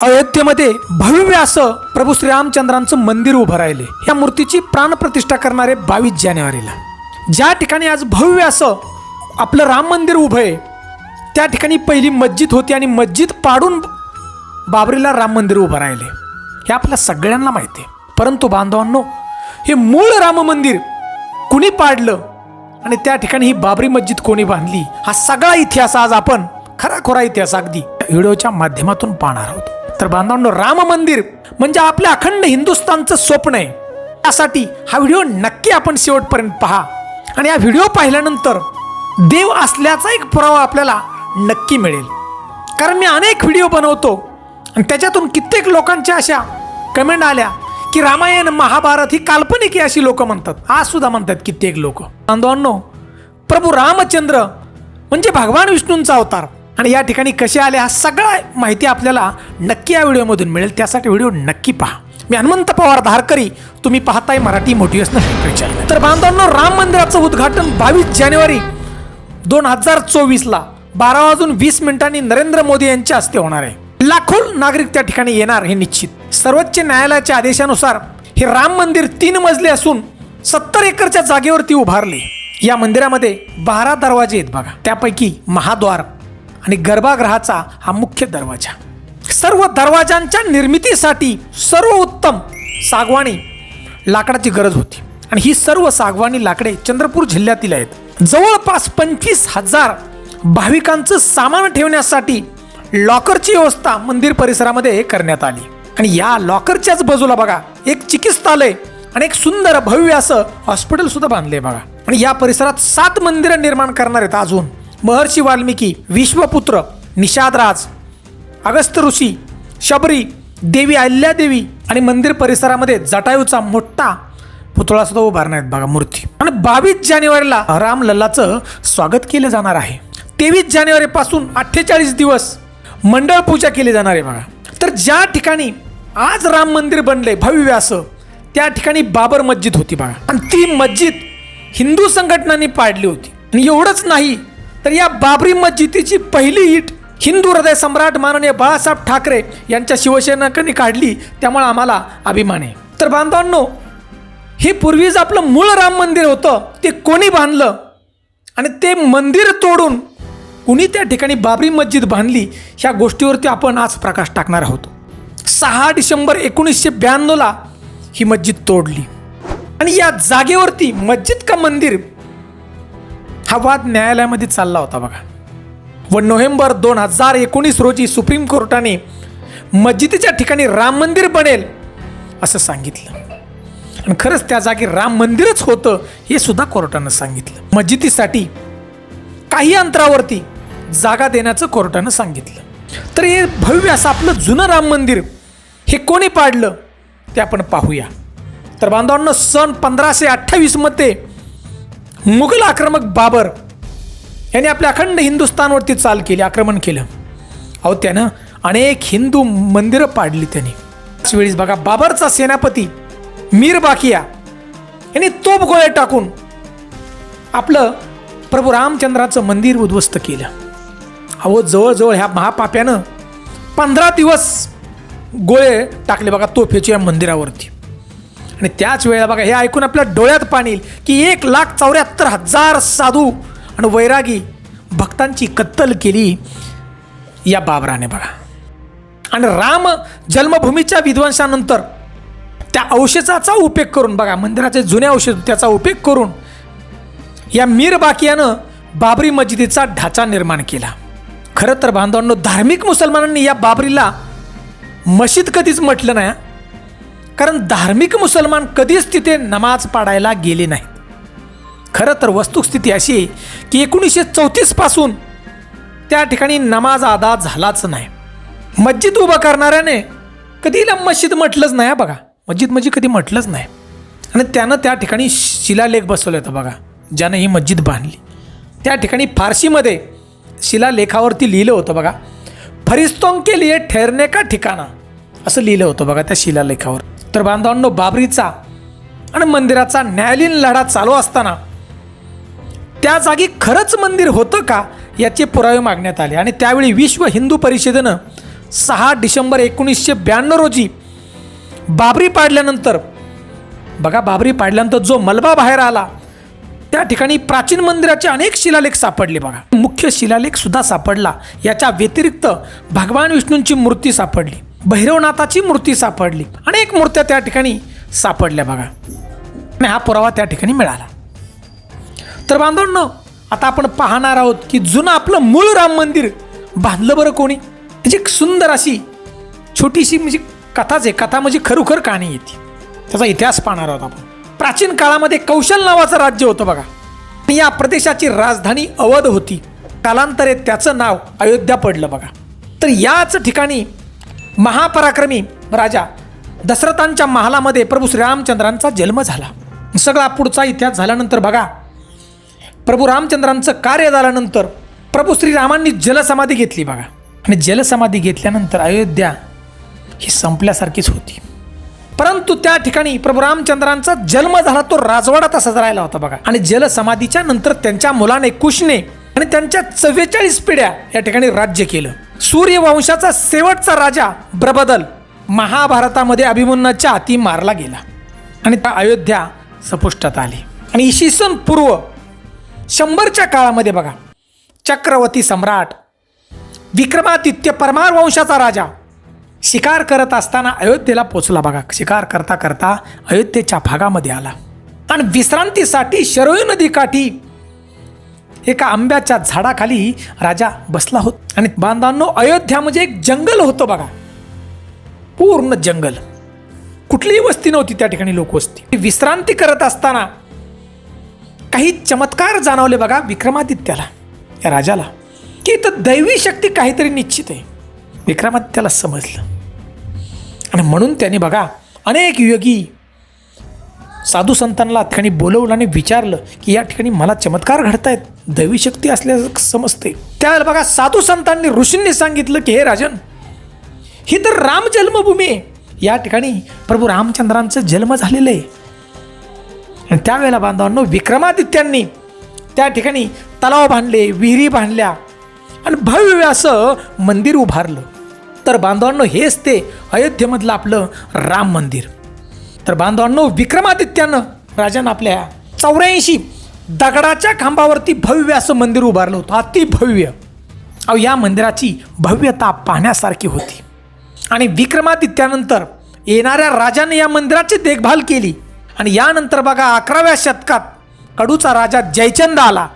अयोध्येमध्ये भव्य असं प्रभू श्रीरामचंद्रांचं मंदिर उभं राहिले. या मूर्तीची प्राणप्रतिष्ठा करणारे बावीस जानेवारीला. ज्या ठिकाणी आज भव्य असं आपलं राम मंदिर उभं आहे त्या ठिकाणी पहिली मस्जिद होती आणि मस्जिद पाडून बाबरीला राम मंदिर उभं राहिले. हे आपल्या सगळ्यांना माहिती आहे. परंतु बांधवांनो हे मूळ राम मंदिर कुणी पाडलं आणि त्या ठिकाणी ही बाबरी मस्जिद कोणी बांधली हा सगळा इतिहास आज आपण खराखोरा इतिहास अगदी व्हिडिओच्या माध्यमातून पाहणार आहोत. तर बांधवांनो राम मंदिर म्हणजे आपल्या अखंड हिंदुस्थानचं स्वप्न आहे. त्यासाठी हा व्हिडिओ नक्की आपण शेवटपर्यंत पहा. आणि हा व्हिडिओ पाहिल्यानंतर देव असल्याचा एक पुरावा आपल्याला नक्की मिळेल. कारण मी अनेक व्हिडिओ बनवतो आणि त्याच्यातून कित्येक लोकांच्या अशा कमेंट आल्या की रामायण महाभारत ही काल्पनिक आहे अशी लोक म्हणतात. आज सुद्धा म्हणतात कित्येक लोक. बांधवांनो प्रभू रामचंद्र म्हणजे भगवान विष्णूंचा अवतार. आणि या ठिकाणी कसे आले हा सगळा माहिती आपल्याला नक्की या व्हिडिओमधून मिळेल. त्यासाठी व्हिडिओ नक्की पहा. मी हनुमंत पवार धारकरी तुम्ही पाहताय मराठी मोटिवेशनल विचार तर बांधवांनो राम मंदिराचं उद्घाटन बावीस जानेवारी दोन हजार चोवीसला. बारा वाजून वीस मिनिटांनी नरेंद्र मोदी यांच्या हस्ते होणार आहे. लाखो नागरिक त्या ठिकाणी येणार हे निश्चित. सर्वोच्च न्यायालयाच्या आदेशानुसार हे राम मंदिर तीन मजले असून सत्तर एकरच्या जागेवरती उभारले. या मंदिरामध्ये बारा दरवाजे आहेत बघा. त्यापैकी महाद्वार आणि गर्भागृहाचा हा मुख्य दरवाजा. सर्व दरवाजांच्या निर्मितीसाठी सर्व उत्तम सागवाणी लाकडाची गरज होती. आणि ही सर्व सागवानी लाकडे चंद्रपूर जिल्ह्यातील आहेत. जवळपास पंचवीस हजार भाविकांचं सामान ठेवण्यासाठी लॉकरची व्यवस्था मंदिर परिसरामध्ये करण्यात आली. आणि या लॉकरच्याच बाजूला बघा एक चिकित्सालय आणि एक सुंदर भव्य असं हॉस्पिटल सुद्धा बांधले बघा. आणि या परिसरात सात मंदिरं निर्माण करणार आहेत अजून. महर्षी वाल्मिकी विश्वपुत्र निषादराज अगस्त ऋषी शबरी देवी अहिल्यादेवी आणि मंदिर परिसरामध्ये जटायूचा मोठा पुतळा सुद्धा उभारण्यात बघा मूर्ती. आणि बावीस जानेवारीला राम लल्लाचं स्वागत केलं जाणार आहे. तेवीस जानेवारीपासून अठ्ठेचाळीस दिवस मंडळ पूजा केली जाणार आहे बघा. तर ज्या ठिकाणी आज राम मंदिर बनले भव्य असं त्या ठिकाणी बाबर मस्जिद होती बघा. आणि ती मस्जिद हिंदू संघटनांनी पाडली होती. आणि एवढंच नाही तर या बाबरी मस्जिदीची पहिली ईट हिंदू हृदय सम्राट माननीय बाळासाहेब ठाकरे यांच्या शिवसेनेकडे काढली त्यामुळे आम्हाला अभिमान आहे. तर बांधवांनो हे पूर्वीच आपलं मूळ राम मंदिर होतं ते कोणी बांधलं? आणि ते मंदिर तोडून कुणी त्या ठिकाणी बाबरी मस्जिद बांधली ह्या गोष्टीवरती आपण आज प्रकाश टाकणार आहोत. सहा डिसेंबर एकोणीसशे ब्याण्णवला ही मस्जिद तोडली. आणि या जागेवरती मस्जिद का मंदिर? हा वाद न्यायालयामध्ये चालला होता बघा. व नोव्हेंबर दोन हजार एकोणीस रोजी सुप्रीम कोर्टाने मस्जिदीच्या ठिकाणी राम मंदिर बनेल असं सांगितलं. आणि खरंच त्या जागी राम मंदिरच होतं हे सुद्धा कोर्टानं सांगितलं. मस्जिदीसाठी काही अंतरावरती जागा देण्याचं कोर्टानं सांगितलं. तर हे भव्य असं आपलं जुनं राम मंदिर हे कोणी पाडलं ते आपण पाहूया. तर बांधवांना सन पंधराशे अठ्ठावीसमध्ये मुघल आक्रमक बाबर यांनी आपल्या अखंड हिंदुस्थानवरती चाल केली आक्रमण केलं. अहो त्यानं अनेक हिंदू मंदिरं पाडली त्यांनी. त्याच वेळीस बघा बाबरचा सेनापती मीर बाकिया यांनी तोप गोळे टाकून आपलं प्रभू रामचंद्राचं मंदिर उद्ध्वस्त केलं. अहो जवळजवळ ह्या महापाप्यानं पंधरा दिवस गोळे टाकले बघा तोफेच्या या मंदिरावरती. आणि त्याच वेळेला बघा हे ऐकून आपल्या डोळ्यात पाणी की एक लाख चौऱ्याहत्तर हजार साधू आणि वैरागी भक्तांची कत्तल केली या बाबराने बघा. आणि राम जन्मभूमीच्या विध्वंसानंतर त्या औषधाचा उपयोग करून बघा मंदिराचे जुने औषध त्याचा उपयोग करून या मीर बाकियानं बाबरी मस्जिदीचा ढाचा निर्माण केला. खरं तर बांधवांनो धार्मिक मुसलमानांनी या बाबरीला मशीद कधीच म्हटलं नाही कारण धार्मिक मुसलमान कधीच तिथे नमाज पाडायला गेले नाहीत खरं तर वस्तुस्थिती अशी आहे की एकोणीसशे चौतीसपासून त्या ठिकाणी नमाज अदा झालाच नाही. मस्जिद उभं करणाऱ्याने कधी मस्जिद म्हटलंच नाही बघा. मस्जिद म्हणजे कधी म्हटलंच नाही. आणि त्यानं त्या ठिकाणी शिलालेख बसवलं होतं बघा. ज्यानं ही मस्जिद बांधली. त्या ठिकाणी फारसीमध्ये शिलालेखावरती लिहिलं होतं बघा. फरिस्तों के लिए ठहरने का ठिकाणा असं लिहिलं होतं बघा त्या शिलालेखावर. तर बांधवांनो बाबरीचा आणि मंदिराचा न्यायालयीन लढा चालू असताना त्या जागी खरंच मंदिर होतं का याचे पुरावे मागण्यात आले. आणि त्यावेळी विश्व हिंदू परिषदेनं सहा डिसेंबर एकोणीसशे ब्याण्णव रोजी बाबरी पाडल्यानंतर बघा बाबरी पाडल्यानंतर जो मलबा बाहेर आला त्या ठिकाणी प्राचीन मंदिराचे अनेक शिलालेख सापडले बघा. मुख्य शिलालेख सुद्धा सापडला. याच्या व्यतिरिक्त भगवान विष्णूंची मूर्ती सापडली. भैरवनाथाची मूर्ती सापडली. अनेक मूर्त्या त्या ठिकाणी सापडल्या बघा. आणि हा पुरावा त्या ठिकाणी मिळाला. तर बांधवांनो आता आपण पाहणार आहोत की जुनं आपलं मूळ राम मंदिर बांधलं बरं कोणी? त्याची एक सुंदर अशी छोटीशी म्हणजे कथाच आहे. कथा म्हणजे खरोखर कहाणी येते. त्याचा इतिहास पाहणार आहोत आपण. प्राचीन काळामध्ये कौशल नावाचं राज्य होतं बघा. आणि या प्रदेशाची राजधानी अवध होती. कालांतरे त्याचं नाव अयोध्या पडलं बघा. तर याच ठिकाणी महापराक्रमी राजा दशरथांच्या महालामध्ये प्रभू श्रीरामचंद्रांचा जन्म झाला. सगळा पुढचा इतिहास झाल्यानंतर बघा. प्रभू रामचंद्रांचं कार्य झाल्यानंतर प्रभू श्रीरामांनी जलसमाधी घेतली बघा. आणि जलसमाधी घेतल्यानंतर अयोध्या ही संपल्यासारखीच होती. परंतु त्या ठिकाणी प्रभू रामचंद्रांचा जन्म झाला तो राजवाडा तसाच राहिला होता बघा. आणि जलसमाधीच्या नंतर त्यांच्या मुलाने कुशने आणि त्यांच्या चव्वेचाळीस पिढ्या या ठिकाणी राज्य केलं. सूर्यवंशाचा शेवटचा राजा ब्रबदल महाभारतामध्ये अभिमन्यूच्या हाती मारला गेला. आणि त्या अयोध्या सपुष्टात आली. आणि इसवी सन पूर्व शंभरच्या काळामध्ये बघा चक्रवर्ती सम्राट विक्रमादित्य परमार वंशाचा राजा शिकार करत असताना अयोध्येला पोचला बघा. शिकार करता करता अयोध्येच्या भागामध्ये आला. आणि विश्रांतीसाठी शरयू नदीकाठी एका आंब्याच्या झाडाखाली राजा बसला होता. आणि बांधांनो अयोध्या म्हणजे एक जंगल होतं बघा. पूर्ण जंगल. कुठलीही वस्ती नव्हती त्या ठिकाणी लोकवस्ती विश्रांती करत असताना काही चमत्कार जाणवले बघा विक्रमादित्याला या राजाला. की इथं दैवी शक्ती काहीतरी निश्चित आहे. विक्रमादित्याला समजलं. आणि म्हणून त्याने बघा अनेक योगी साधू संतांना ठिकाणी बोलवलं आणि विचारलं की या ठिकाणी मला चमत्कार घडतायत दैवी शक्ती असल्याचं समजते. त्यावेळेला बघा साधू संतांनी ऋषींनी सांगितलं की हे राजन ही तर राम जन्मभूमी आहे. या ठिकाणी प्रभू रामचंद्रांचं जन्म झालेलं आहे. आणि त्यावेळेला बांधवांनो विक्रमादित्यांनी त्या ठिकाणी तलाव बांधले विहिरी बांधल्या आणि भव्य असं मंदिर उभारलं. तर बांधवांनो हेच ते अयोध्येमधलं आपलं राम मंदिर. तर बांधवांनो विक्रमादित्यानं राजानं आपल्या चौऱ्याऐंशी दगडाच्या खांबावरती भव्य असं मंदिर उभारलं होतं. अति भव्य अहो या मंदिराची भव्यता पाहण्यासारखी होती. आणि विक्रमादित्यानंतर येणाऱ्या राजाने या मंदिराची देखभाल केली. आणि यानंतर बघा अकराव्या शतकात कडूचा राजा जयचंद आला.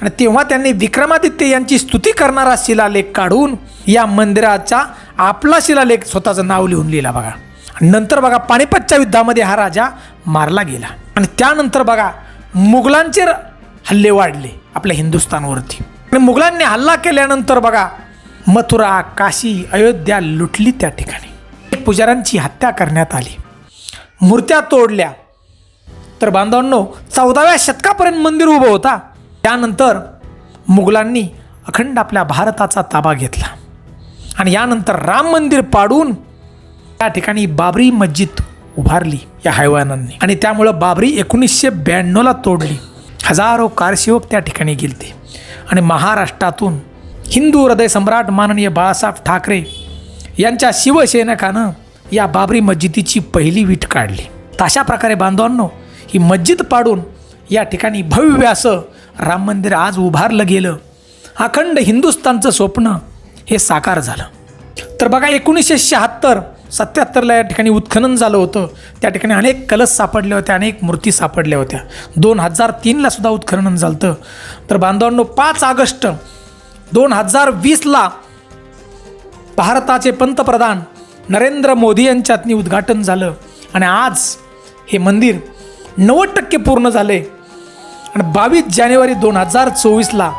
आणि तेव्हा त्यांनी विक्रमादित्य यांची स्तुती करणारा शिलालेख काढून या मंदिराचा आपला शिलालेख स्वतःचं नाव लिहून लिहिला बघा. नंतर बघा पानिपतच्या युद्धामध्ये हा राजा मारला गेला. आणि त्यानंतर बघा मुघलांचे हल्ले वाढले आपल्या हिंदुस्थानवरती. आणि मुघलांनी हल्ला केल्यानंतर बघा मथुरा काशी अयोध्या लुटली त्या ठिकाणी. पुजाऱ्यांची हत्या करण्यात आली. मूर्त्या तोडल्या. तर बांधवांनो चौदाव्या शतकापर्यंत मंदिर उभं होता. त्यानंतर मुघलांनी अखंड आपल्या भारताचा ताबा घेतला. आणि यानंतर राम मंदिर पाडून त्या ठिकाणी बाबरी मस्जिद उभारली या हैवानांनी. आणि त्यामुळं बाबरी एकोणीसशे ब्याण्णवला तोडली. हजारो कारसेवक त्या ठिकाणी गेलते. आणि महाराष्ट्रातून हिंदू हृदय सम्राट माननीय बाळासाहेब ठाकरे यांच्या शिवसैनिकानं या बाबरी मस्जिदीची पहिली वीट काढली. तर अशा प्रकारे बांधवांनो ही मस्जिद पाडून या ठिकाणी भव्य असं राम मंदिर आज उभारलं गेलं. अखंड हिंदुस्थानचं स्वप्न हे साकार झालं. तर बघा एकोणीसशे शहात्तर सत्याहत्तरला या ठिकाणी उत्खनन झालं होतं. त्या ठिकाणी अनेक कलश सापडले होते अनेक मूर्ती सापडल्या होत्या. दोन हजार तीनला सुद्धा उत्खनन झालं होतं तर बांधवांनो पाच ऑगस्ट दोन हजार वीसला भारताचे पंतप्रधान नरेंद्र मोदी यांच्यातनी उद्घाटन झालं. आणि आज हे मंदिर नव्वद टक्के पूर्ण झाले आणि बावीस जानेवारी दोन हजार चोवीसला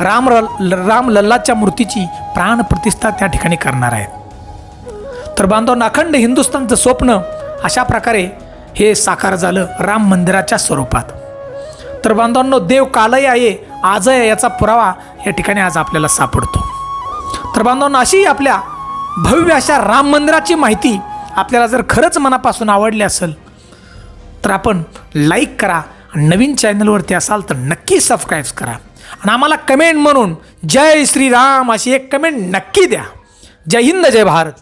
राम ल राम लल्लाच्या मूर्तीची प्राणप्रतिष्ठा त्या ठिकाणी करणार आहेत. तर बांधवांना अखंड हिंदुस्थानचं स्वप्न अशा प्रकारे हे साकार झालं राम मंदिराच्या स्वरूपात. तर बांधवांनो देव कालही आहे आजही आहे याचा पुरावा या ठिकाणी आज आपल्याला सापडतो. तर बांधवांनो अशी आपल्या भव्य अशा राम मंदिराची माहिती आपल्याला जर खरंच मनापासून आवडली असेल तर आपण लाईक करा. नवीन चॅनलवरती असाल तर नक्की सबस्क्राईब करा. आणि आम्हाला कमेंट म्हणून जय श्रीराम अशी एक कमेंट नक्की द्या. जय हिंद जय भारत.